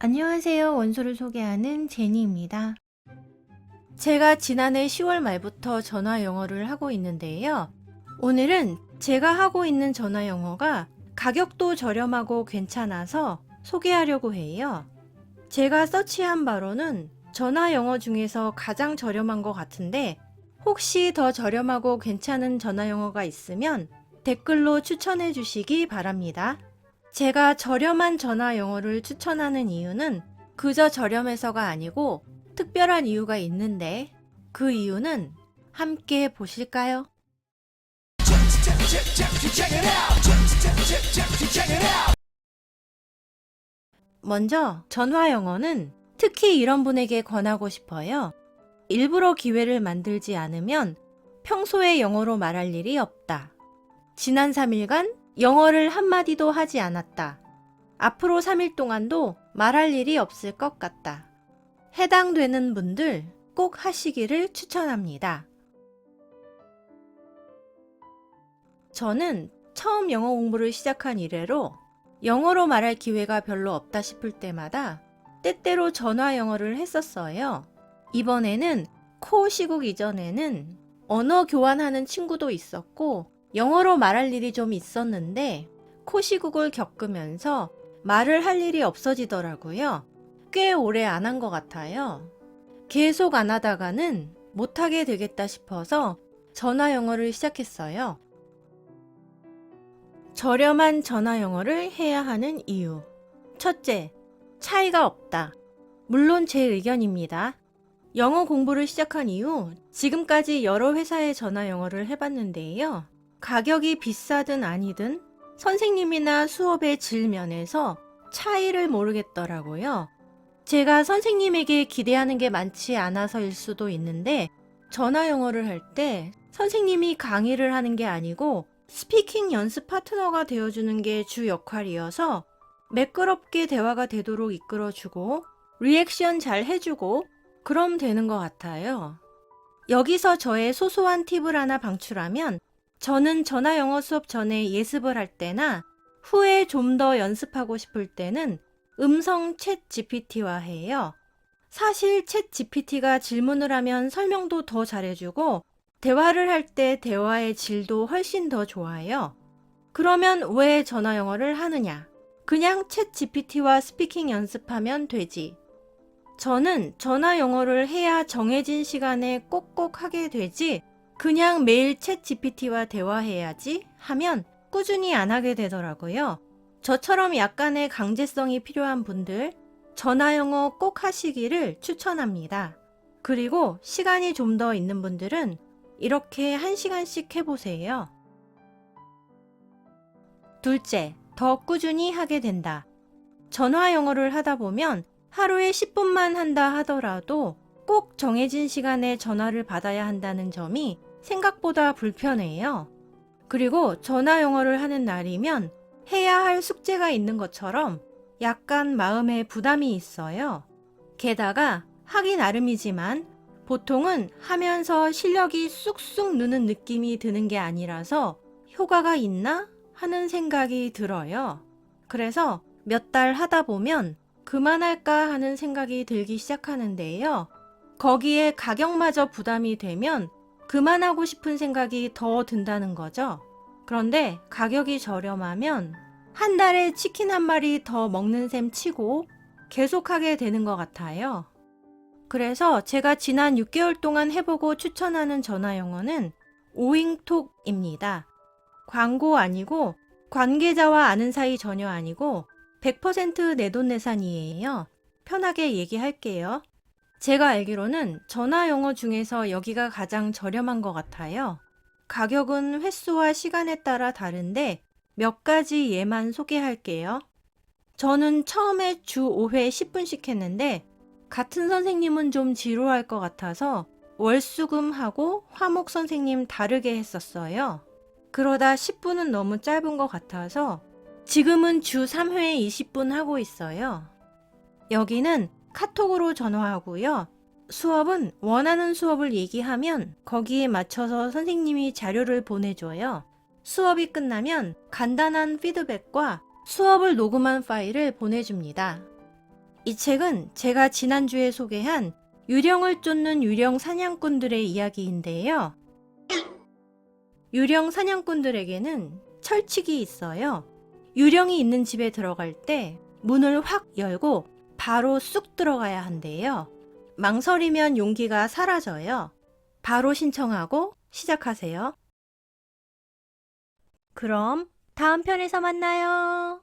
안녕하세요. 원소를 소개하는 제니입니다. 제가 지난해 10월 말부터 전화 영어를 하고 있는데요. 오늘은 제가 하고 있는 전화 영어가 가격도 저렴하고 괜찮아서 소개하려고 해요. 제가 서치한 바로는 전화 영어 중에서 가장 저렴한 것 같은데 혹시 더 저렴하고 괜찮은 전화 영어가 있으면 댓글로 추천해 주시기 바랍니다. 제가 저렴한 전화 영어를 추천하는 이유는 그저 저렴해서가 아니고 특별한 이유가 있는데 그 이유는 함께 보실까요? 먼저 전화 영어는 특히 이런 분에게 권하고 싶어요. 일부러 기회를 만들지 않으면 평소에 영어로 말할 일이 없다. 지난 3일간 영어를 한마디도 하지 않았다. 앞으로 3일 동안도 말할 일이 없을 것 같다. 해당되는 분들 꼭 하시기를 추천합니다. 저는 처음 영어 공부를 시작한 이래로 영어로 말할 기회가 별로 없다 싶을 때마다 때때로 전화 영어를 했었어요. 이번에는 코 시국 이전에는 언어 교환하는 친구도 있었고 영어로 말할 일이 좀 있었는데 코 시국을 겪으면서 말을 할 일이 없어지더라고요. 꽤 오래 안 한 것 같아요. 계속 안 하다가는 못하게 되겠다 싶어서 전화 영어를 시작했어요. 저렴한 전화 영어를 해야 하는 이유. 첫째, 차이가 없다. 물론 제 의견입니다. 영어 공부를 시작한 이후 지금까지 여러 회사의 전화 영어를 해봤는데요. 가격이 비싸든 아니든 선생님이나 수업의 질 면에서 차이를 모르겠더라고요. 제가 선생님에게 기대하는 게 많지 않아서일 수도 있는데 전화 영어를 할 때 선생님이 강의를 하는 게 아니고 스피킹 연습 파트너가 되어주는 게 주 역할이어서 매끄럽게 대화가 되도록 이끌어주고 리액션 잘 해주고 그럼 되는 것 같아요. 여기서 저의 소소한 팁을 하나 방출하면 저는 전화 영어 수업 전에 예습을 할 때나 후에 좀 더 연습하고 싶을 때는 음성 챗 GPT와 해요. 사실 챗 GPT가 질문을 하면 설명도 더 잘해주고 대화를 할 때 대화의 질도 훨씬 더 좋아요. 그러면 왜 전화 영어를 하느냐? 그냥 챗 GPT와 스피킹 연습하면 되지. 저는 전화 영어를 해야 정해진 시간에 꼭꼭 하게 되지 그냥 매일 챗 GPT와 대화해야지 하면 꾸준히 안 하게 되더라고요. 저처럼 약간의 강제성이 필요한 분들 전화 영어 꼭 하시기를 추천합니다. 그리고 시간이 좀 더 있는 분들은 이렇게 한 시간씩 해보세요. 둘째, 더 꾸준히 하게 된다. 전화 영어를 하다 보면 하루에 10분만 한다 하더라도 꼭 정해진 시간에 전화를 받아야 한다는 점이 생각보다 불편해요. 그리고 전화 영어를 하는 날이면 해야 할 숙제가 있는 것처럼 약간 마음에 부담이 있어요. 게다가 하기 나름이지만 보통은 하면서 실력이 쑥쑥 느는 느낌이 드는 게 아니라서 효과가 있나 하는 생각이 들어요. 그래서 몇 달 하다 보면 그만할까 하는 생각이 들기 시작하는데요. 거기에 가격마저 부담이 되면 그만하고 싶은 생각이 더 든다는 거죠. 그런데 가격이 저렴하면 한 달에 치킨 한 마리 더 먹는 셈 치고 계속하게 되는 것 같아요. 그래서 제가 지난 6개월 동안 해보고 추천하는 전화 영어는 오잉톡입니다. 광고 아니고 관계자와 아는 사이 전혀 아니고 100% 내돈내산이에요. 편하게 얘기할게요. 제가 알기로는 전화 영어 중에서 여기가 가장 저렴한 것 같아요. 가격은 횟수와 시간에 따라 다른데 몇 가지 예만 소개할게요. 저는 처음에 주 5회 10분씩 했는데 같은 선생님은 좀 지루할 것 같아서 월수금하고 화목 선생님 다르게 했었어요. 그러다 10분은 너무 짧은 것 같아서 지금은 주 3회에 20분 하고 있어요. 여기는 카톡으로 전화하고요. 수업은 원하는 수업을 얘기하면 거기에 맞춰서 선생님이 자료를 보내줘요. 수업이 끝나면 간단한 피드백과 수업을 녹음한 파일을 보내줍니다. 이 책은 제가 지난주에 소개한 유령을 쫓는 유령 사냥꾼들의 이야기인데요. 유령 사냥꾼들에게는 철칙이 있어요. 유령이 있는 집에 들어갈 때 문을 확 열고 바로 쑥 들어가야 한대요. 망설이면 용기가 사라져요. 바로 신청하고 시작하세요. 그럼 다음 편에서 만나요.